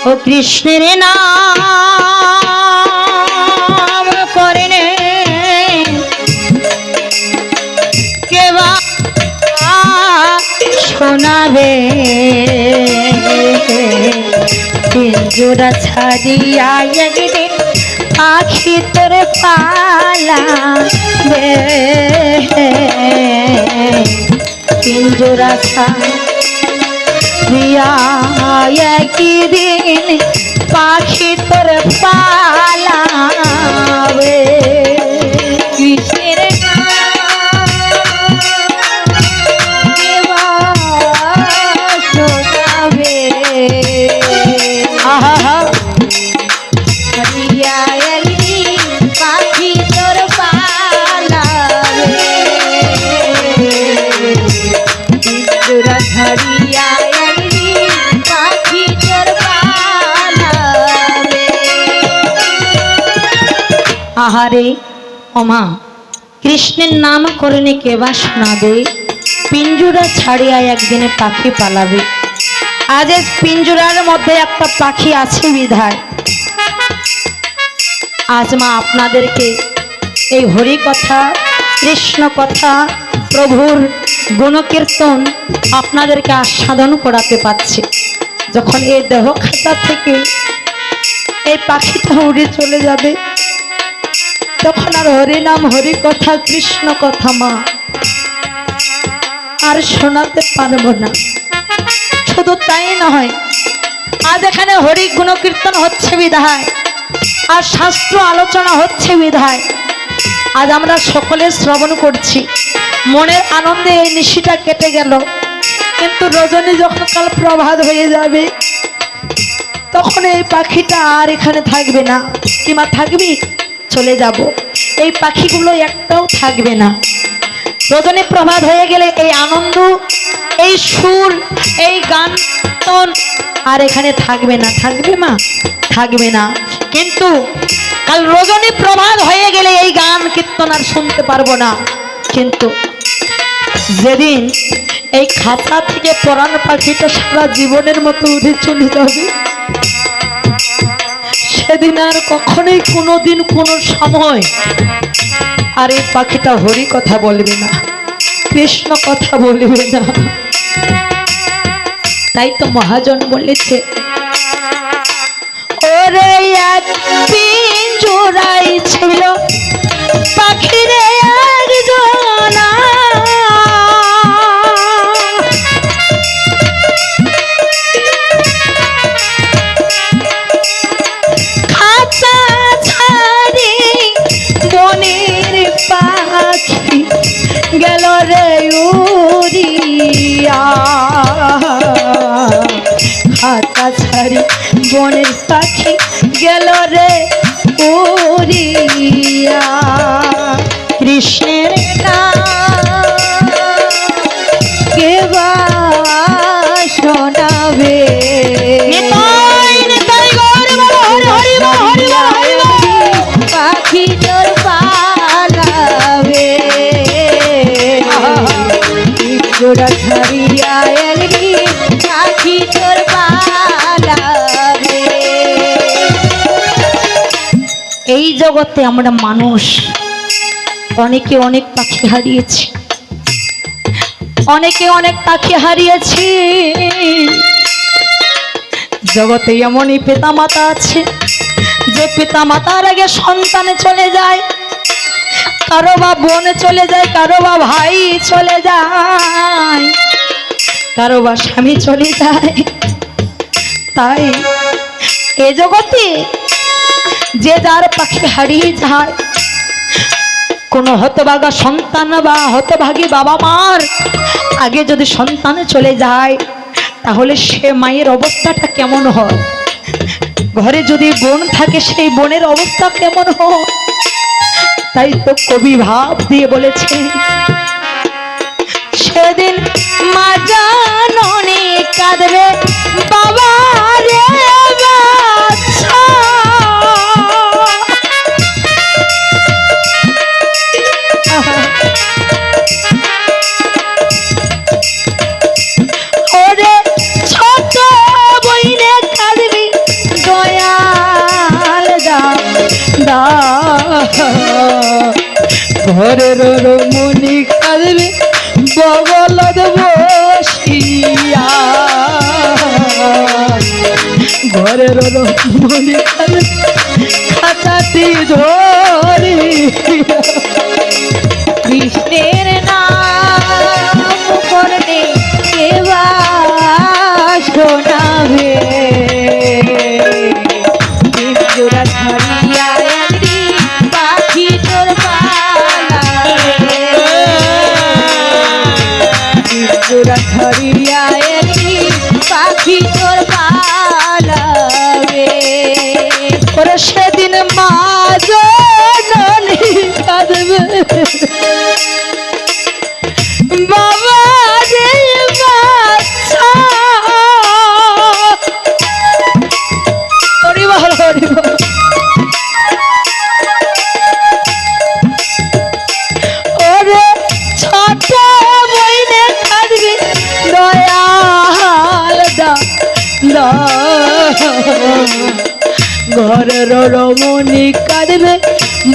ও কৃষ্ণের নাম করেন কেবা শোনাবে? পিঞ্জুরা ছাড়িয়া একদিন পাখি তোর পালা পিঞ্জুরা ছাড়িয়া একদিন পাখি তোর পালাবে। ওমা কৃষ্ণের নাম করণে কেবা শোনাবে পিঞ্জুরা ছাড়িয়া একদিনে পাখি পালাবে। আজ পিঞ্জুরার মধ্যে একটা পাখি আছে বিধায়। আজ মা আপনাদেরকে এই হরি কথা কৃষ্ণ কথা প্রভুর গুণকীর্তন আপনাদেরকে আস্বাদন করাতে পারছে। যখন এই দেহ খাতা থেকে এই পাখিটা উড়ে চলে যাবে তখন আর হরি নাম হরি কথা কৃষ্ণ কথা মা। আর শোনাতে পারব না। শুধু তাই নয়, আজ এখানে হরি গুণকীর্তন হচ্ছে বিধায়, আর শাস্ত্র আলোচনা হচ্ছে বিধায়। আজ আমরা সকলে শ্রবণ করছি। মনের আনন্দে এই নিশিটা কেটে গেল। কিন্তু রজনী যখন কাল প্রভাত হয়ে যাবে, তখন এই পাখিটা আর এখানে থাকবে না। কিমা থাকবি? চলে যাব। এই পাখিগুলো একটাও থাকবে না। রজনী প্রভাত হয়ে গেলে এই আনন্দ, এই সুর, এই গান আর এখানে থাকবে না। থাকবে মা? থাকবে না। কিন্তু কাল রজনী প্রভাত হয়ে গেলে এই গান, কীর্তন আর শুনতে পারব না। কিন্তু যেদিন এই খাতা থেকে পরাণ পাখিটা সারা জীবনের মতো উঠে চলে যাবে সেদিন আর কখনোই কোনোদিন কোনো সময় আর এই পাখিটা হরি কথা বলবে না, কৃষ্ণ কথা বলবে না। তাই তো মহাজন বলেছে, ওরে পিঞ্জুরাই ছিল, পাখিরে খাঁচা খাঁচা ছাড়ি বনের পাখি গেল রে উড়িয়া। জগতে আমরা মানুষ। অনেকে অনেক পাখি হারিয়েছি। অনেকে অনেক পাখি হারিয়েছি। জগতে এমনই পিতা মাতা আছে, যে পিতা মাতার আগে সন্তানে চলে যায়, কারও বা বোন চলে যায়, কারও বা ভাই চলে যায়, কারও বা স্বামী চলে যায়। তাই এ জগতে যে যার পাখি হারিয়ে যায়। কোনো হতভাগা সন্তান বা হতভাগী বাবা মার আগে যদি সন্তানে চলে যায়, তাহলে সে মায়ের অবস্থাটা কেমন হয়? ঘরে যদি বোন থাকে, সেই বোনের অবস্থা কেমন হয়? তাই তো কবি ভাব দিয়ে বলেছে, সেদিন মা জাননে কাঁদবে ঘরের রমণী কাঁদবে বগলত বসিয়া। ঘরের রমণী কাঁদবে খাঁচাটি ধরি কৃষ্ণের নাম সেদিন ঘরের রমণী কাঁদবে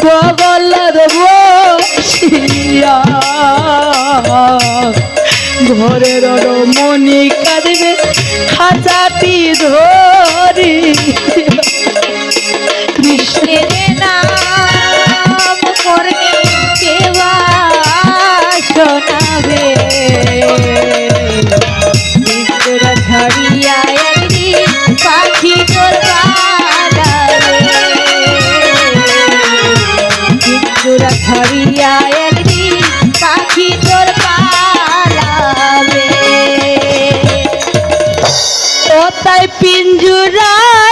বগলের বসিয়া। ঘরের রমণী কাঁদবে খাঁচাটি ধরি কৃষ্ণের নাম করলে কেবা শোনাবে। বিন্দুরা তাই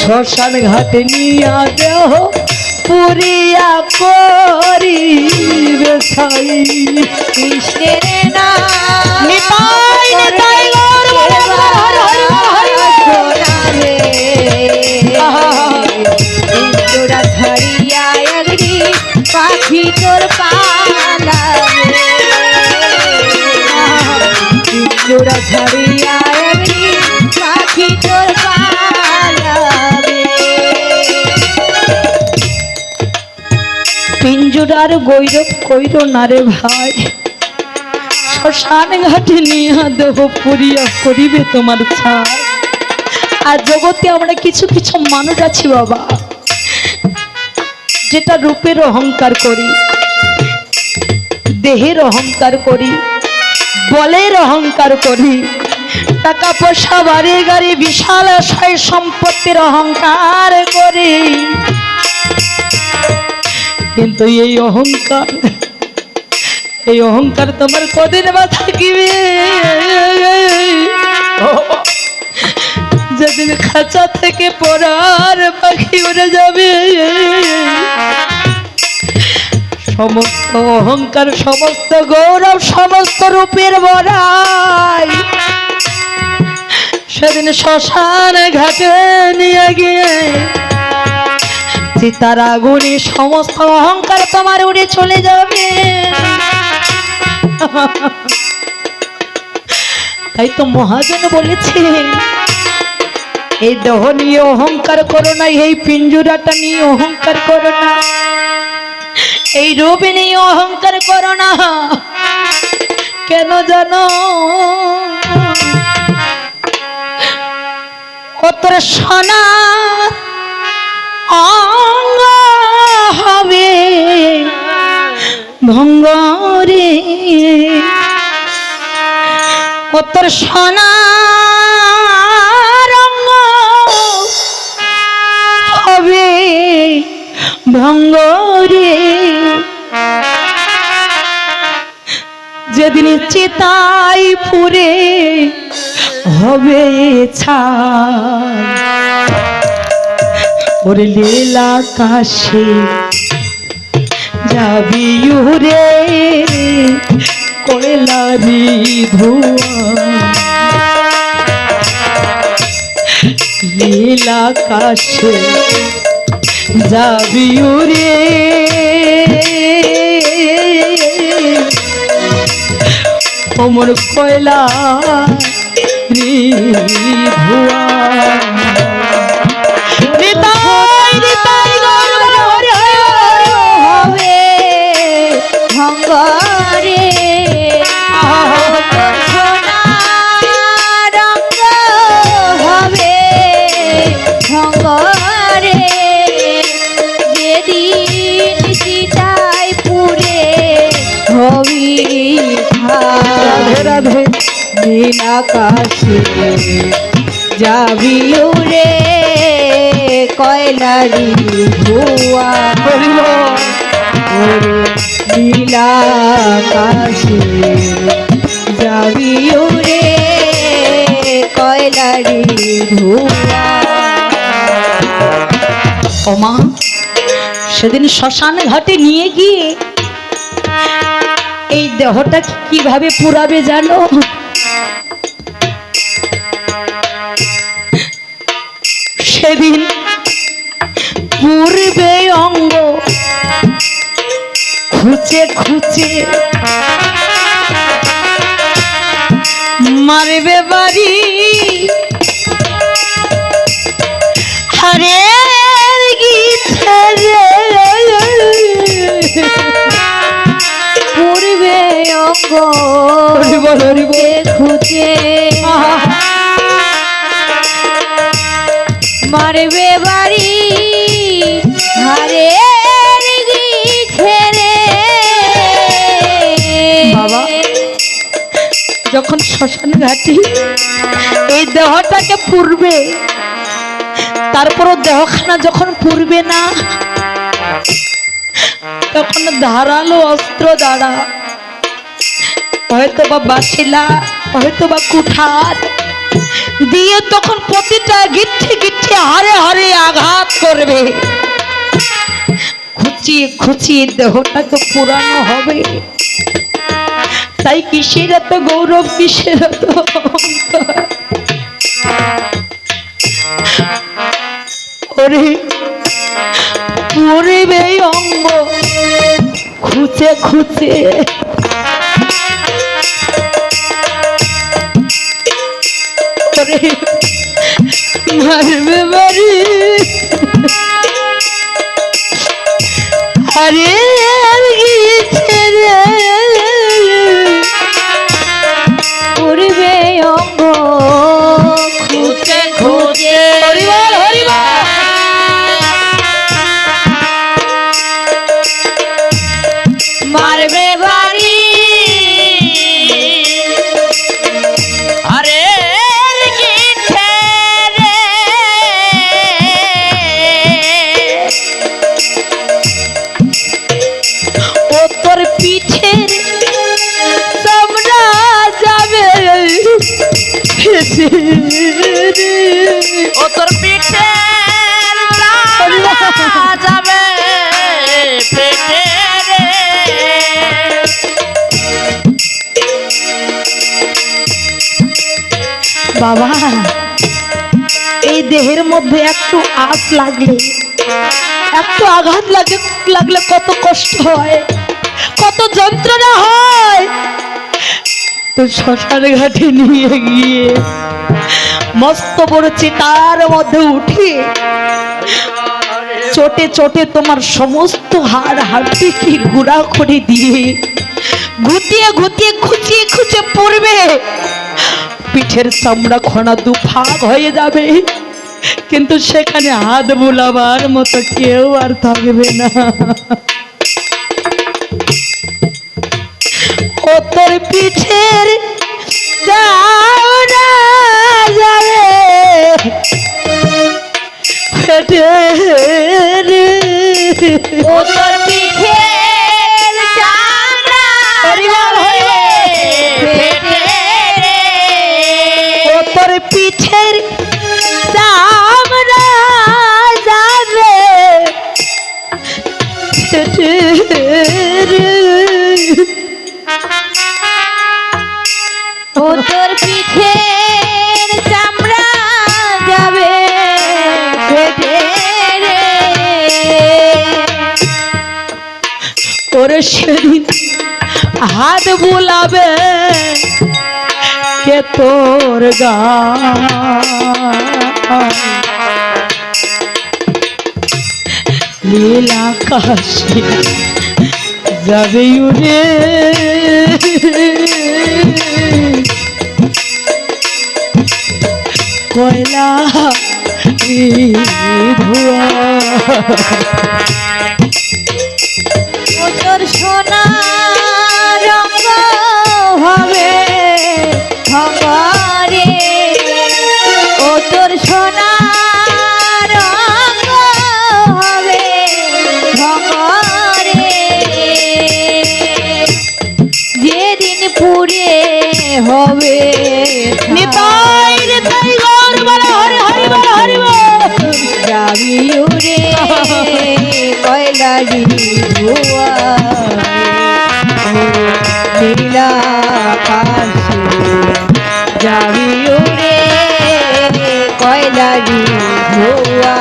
শ্মশান ঘাটে নিয়া দেহ পুরিয়া করিবে ছাই। কৃষ্ণের নাম নিতাই নিতাই গৌর বলে হরি হরি হরি শোনাবে ধরিয়া একটি পাখি তোর ধরিয়া পিঞ্জুরার গৈরব কইর না রে ভাই। শ্মশান ঘাটে নিয়া দেহ পুরিয়া করিবে তোমার ছাই। আর জগতে আমরা কিছু কিছু মানুষ আছি বাবা, যেটা রূপের অহংকার করি, দেহের অহংকার করি, বলের অহংকার করি। টাকা পয়সা, বাড়ি গাড়ি, বিশাল সম্পত্তির অহংকার করি। কিন্তু এই অহংকার এই অহংকার তোমার কদিন বা থাকিবে যেদিন খাঁচা থেকে পড়ার পাখি উড়ে যাবে। সমস্ত অহংকার, সমস্ত গৌরব, সমস্ত রূপের বড়াই সেদিন শ্মশান ঘাটে নিয়ে গিয়ে চিতার আগুনে সমস্ত অহংকার তোমার উড়ে চলে যাবে। তাই তো মহাজন বলেছে এই দেহ নিয়ে অহংকার করো না, এই পিঞ্জুরাটা নিয়ে অহংকার করো না। এই রূপ নিয়ে অহংকার করো না। কেন জানো? কতর সোনা অঙ্গ হবে ভঙ্গরে। কতর সোনা হবে ভঙ্গরে। যেদিন চিতাই পুরে হবে ছাই। ওরে লীলা কাশে যাবি উরে কয়লারি ধোয়া। নীল আকাশে যাবি উরে অমর কয়লা রি ধোয়া। রঙ্গ হবে ভঙ্গরে। যেদিন চিতাই পুরে হবি রাধে নীল আকাশে যাবি উড়ে কয়লারি ধোয়া। উড়ে কয়লারি ওমা সেদিন শ্মশান ঘাটে নিয়ে গিয়ে এই দেহটা কীভাবে পুরাবে জানো? সেদিন পূর্বে অঙ্গ খুঁচে খুঁচে মারবে বাড়ি। হরে গীতে পূর্বে অঙ্গ খুঁজে? মারবে বাড়ি। যখন শ্মশান ঘাটি। এই দেহটাকে পুরবে। তারপরও দেহখানা যখন পুরবে না, তখন ধারালো অস্ত্র দ্বারা হয়তো বা বাসিলা হয়তো বা কুঠার, দিয়ে তখন প্রতিটা গিচ্ছে গিচ্ছে হারে হারে আঘাত করবে। খুচিয়ে খুচিয়ে দেহটাকে পুরানো হবে। তাই কিসের এত গৌরব, কিসের এত? ওরে পরিবে অঙ্গ খুঁচে খুঁচে ওরে, মারবে বাড়ি আর একটু আস লাগলে, একটু আঘাত লাগে লাগলে কত কষ্ট হয়, কত যন্ত্রণা হয়। শ্মশান ঘাটে নিয়ে গিয়ে মস্ত বড় চিতার মধ্যে উঠিয়ে চোটে চোটে তোমার সমস্ত হাড় হাড়টি কি গুড়া করে দিয়ে ঘুটিয়ে ঘুটিয়ে খুঁচিয়ে খুঁচে পড়বে। পিঠের চামড়া খনা দু ভাগ হয়ে যাবে। কিন্তু সেখানে হাত বুলাবার মতো কেউ আর থাকবে না। ও তোর পিঠের যাবে। বুলাবে কে তোর গা লীলা কাশি যাবে উড়ে। কয়লা ধোয়া সোনা হবে। নিতাই নিতাই গৌর বলে হরি হরি বলে হরি যাবি উড়ে কয়লারি ধোয়া নীলা কাশি যাবি উড়ে কয়লারি ধোয়া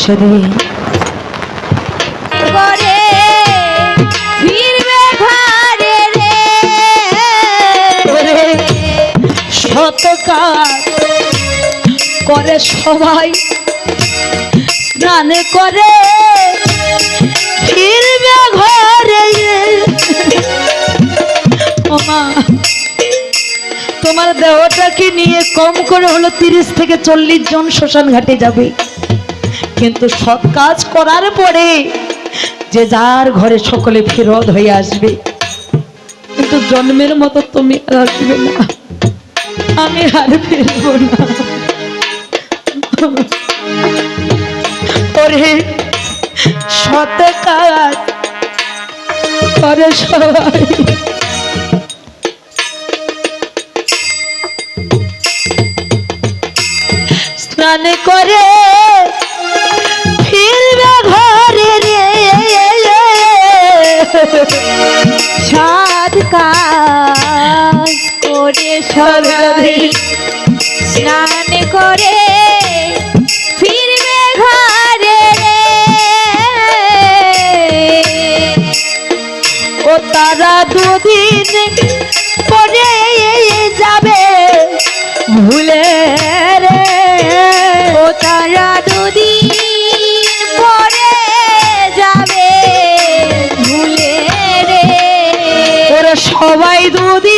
সেদিন কাজ করে সবাই স্নান করে। ফিরবে ঘরে তোমার দেহটাকে নিয়ে কম করে হলো? তিরিশ থেকে চল্লিশ জন শ্মশান ঘাটে যাবে। কিন্তু সৎ কাজ করার পরে যে যার ঘরে সকলে ফেরত হয়ে আসবে। কিন্তু জন্মের মতো তুমি আসবে না। আমি আর ফিরবো না। ওরে সত কাজ করে সবাই। স্নান করে ফিরবে ঘরে রে সাত কাজ সবাই স্নান করে ফিরবে ঘরে। ও তারা দুদিন পরে যাবে ভুলে রে। ও তারা দুদিন পরে যাবে ভুলে রে। ওরা সবাই দুদিন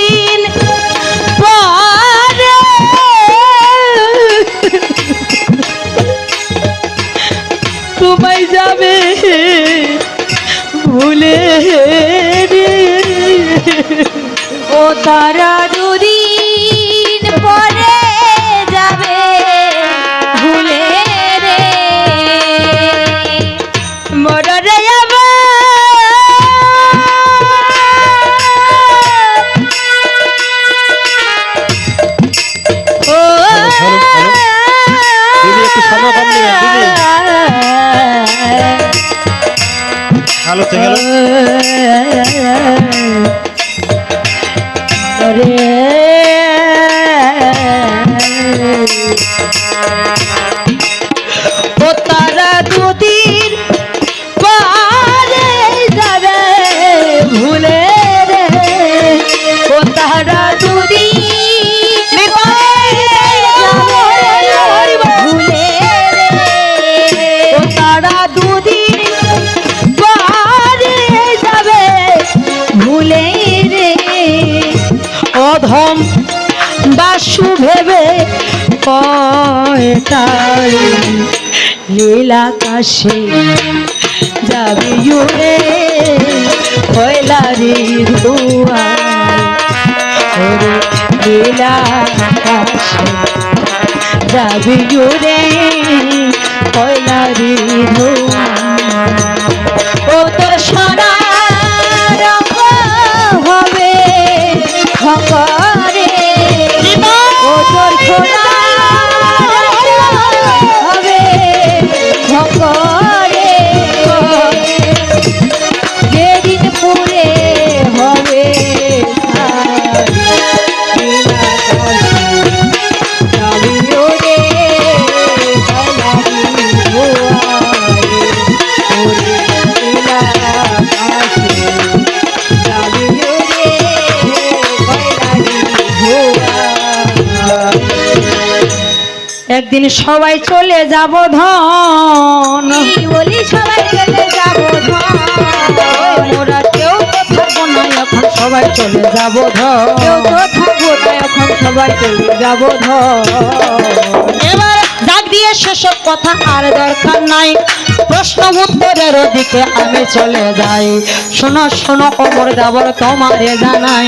যাবে ভুলে ও তারা হ্যালো হ্যালো কয়টারি লীলা কাশে যাবি উড়ে, কয়লারি ধোয়া। ওরে লীলা কাশে যাবি উড়ে, কয়লারি ধোয়া। ও তোর হবে খবরে ও তোর একদিন সবাই চলে যাব ধন। বলি সবাই চলে যাব মোরা কেউ তো থাকব না এখন সবাই চলে যাব কেউ তো থাকব না এখন সবাই চলে যাব এবার ডাক দিয়ে সেসব কথা আর দরকার নাই। প্রশ্ন উত্তরের দিকে আমি চলে যাই। শোনো শোনো অমর দাবর তোমারে জানাই।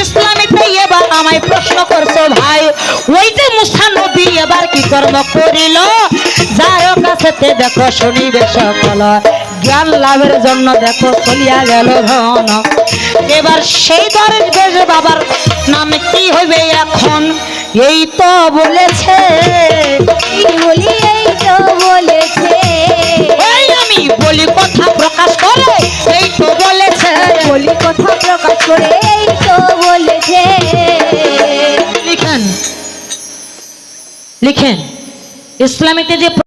ইসলামীতে এবার আমায় প্রশ্ন করছ ভাই ওই যে মুসা নবী এবার কি কর্ম করিল? যার কাছেতে দেখো শুনিবে সকল। জ্ঞান লাভের জন্য দেখো চলিয়া গেল ধন। এবার সেই দরের বেশ বাবার নামে কি হইবে এখন? এই তো বলেছে বলি, এই তো বলেছে। আমি বলি কথা প্রকাশ করে, এই তো বলেছে। বলি কথা প্রকাশ করে, এই তো বলেছে। লিখেন লিখেন। ইসলামীতে যে